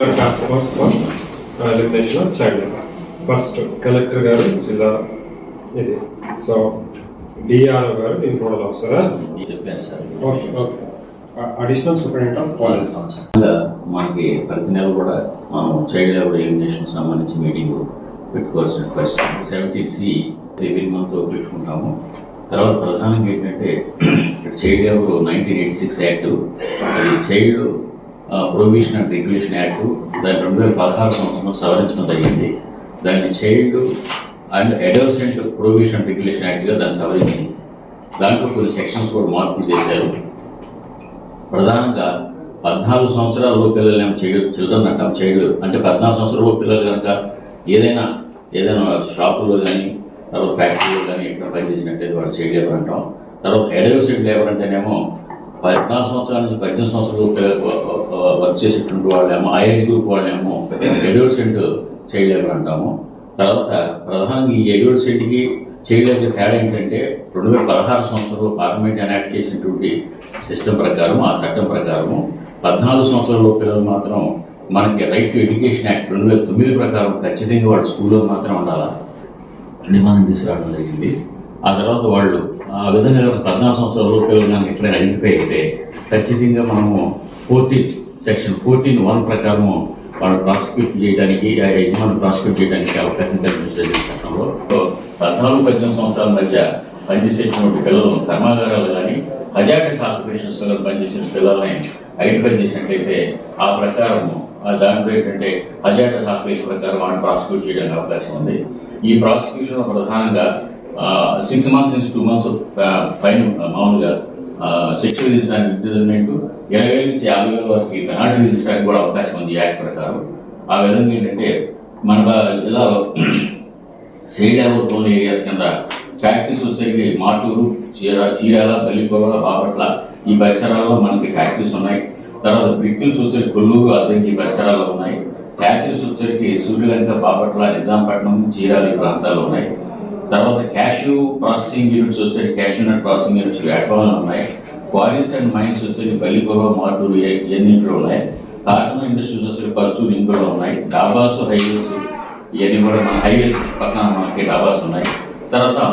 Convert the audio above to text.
Task force for elimination of child labour first collector గారు జిల్లా ఇది. సో డిఆర్ఓ గారు దీని nodal ఆఫీసరా okay okay additional superintendent of police మనకి ప్రతి నెల కూడా మనం చైల్డ్ లేబర్ ఎలిమినేషన్ సంబంధించి మీటింగ్ పెట్టుకోవాల్సిన పరిస్థితి. సెవెంటీన్ సి ఎవ్రీ మంత్ పెట్టుకుంటాము. తర్వాత ప్రధానంగా ఏంటంటే child labour nineteen eighty six act అది child provision and regulation act దాని రెండు వేల పదహారు సంవత్సరంలో సవరించడం జరిగింది. దాన్ని child and adolescent provision and regulation యాక్ట్గా దాన్ని సవరించింది. దాంట్లో కొన్ని సెక్షన్స్ కూడా మార్పులు చేశారు. ప్రధానంగా పద్నాలుగు సంవత్సరాల పిల్లలు ఏమో చేయడు చిల్డ్రన్ అంటాం చైల్డ్ అంటే పద్నాలుగు సంవత్సరాల పిల్లలు కనుక ఏదైనా ఏదైనా షాపులో కానీ తర్వాత ఫ్యాక్టరీలో కానీ ఎక్కడ పనిచేసినట్టయితే వాడు చైల్డ్ లేబర్ అంటాం. తర్వాత అడల్సెంట్ లేబర్ అంటేనేమో పద్నాలుగు సంవత్సరాల నుంచి పద్దెనిమిది సంవత్సరాలు వర్క్ చేసేటువంటి వాళ్ళేమో ఆ ఏజ్ గ్రూప్ వాళ్ళేమో అడల్సెంట్ చైల్డ్ లేబర్ అంటాము. తర్వాత ప్రధానంగా ఈ అడల్సెంట్కి చైల్డ్ లేబర్ తేడా ఏంటంటే రెండు వేల పదహారు సంవత్సరంలో పార్లమెంట్ ఎనాక్ట్ చేసినటువంటి సిస్టమ్ ప్రకారం ఆ చట్టం ప్రకారము పద్నాలుగు సంవత్సరాల పిల్లలు మాత్రం మనకి రైట్ టు ఎడ్యుకేషన్ యాక్ట్ రెండు వేల తొమ్మిది ప్రకారం ఖచ్చితంగా వాడు స్కూల్లో మాత్రం ఉండాలి? నిబంధన తీసుకురావడం జరిగింది. ఆ తర్వాత వాళ్ళు ఆ విధంగా పద్నాలుగు సంవత్సరాల పిల్లలు కనుక ఎక్కడైనా ఐడెంటిఫై అయితే ఖచ్చితంగా మనము పూర్తి సెక్షన్ ఫోర్టీన్ వన్ ప్రకారము వాళ్ళు ప్రాసిక్యూట్ చేయడానికి ఆ యజమాని ప్రాసిక్యూట్ చేయడానికి అవకాశం కల్పించలేదు చట్టంలో. సో పద్నాలుగు పద్దెనిమిది సంవత్సరాల మధ్య పనిచేసేటువంటి పిల్లలు కర్మాగారాలు కానీ హజార్డస్ ఆపరేషన్స్లో పనిచేసే పిల్లల్ని ఐడెంటిఫై చేసినట్లయితే ఆ ప్రకారము దాంట్లో ఏంటంటే హజార్డస్ ఆపరేషన్ ప్రకారం వాళ్ళని ప్రాసిక్యూట్ చేయడానికి అవకాశం ఉంది. ఈ ప్రాసిక్యూషన్ ప్రధానంగా సిక్స్ మంత్స్ నుంచి టూ మంత్స్ ఫైన్ మామూలుగా శిక్ష విధించడానికి ఇంప్రిజన్మెంట్ ఇరవై వేల నుంచి యాభై వేల వరకు పెనాల్టీ విధించడానికి కూడా అవకాశం ఉంది యాక్ట్ ప్రకారం. ఆ విధంగా ఏంటంటే మన ఇలా జిల్లాలో టోన్ ఏరియాస్ కింద ఫ్యాక్టరీస్ వచ్చేవి మాటూరు చీర చీరాల బల్లికొల బాపట్ల ఈ పరిసరాల్లో మనకి ఫ్యాక్టరీస్ ఉన్నాయి. తర్వాత బ్రిక్కిల్స్ వచ్చేది కొల్లూరు అద్దెకి పరిసరాల్లో ఉన్నాయి. హ్యాచరీస్ వచ్చేకి సూర్యలంక బాపట్ల నిజాంపట్నం చీరాల ప్రాంతాలు ప్రాంతాల్లో ఉన్నాయి. తర్వాత క్యాషు ప్రాసెసింగ్ యూనిట్స్ వచ్చేది క్యాషు నట్ ప్రాసెసింగ్ యూనిట్స్ వేటవలంలో ఉన్నాయి. క్వారీస్ అండ్ మైన్స్ వచ్చేది బల్లికొల మార్టూరు ఇ- ఇవన్నీ ఉన్నాయి. కాటన్ ఇండస్ట్రీస్ వచ్చేసి పర్చూరు ఇంకోలో ఉన్నాయి. డాబాస్ హైవేస్ ఇవన్నీ కూడా మన హైవేస్ పక్కన మనకి డాబాస్ ఉన్నాయి. తర్వాత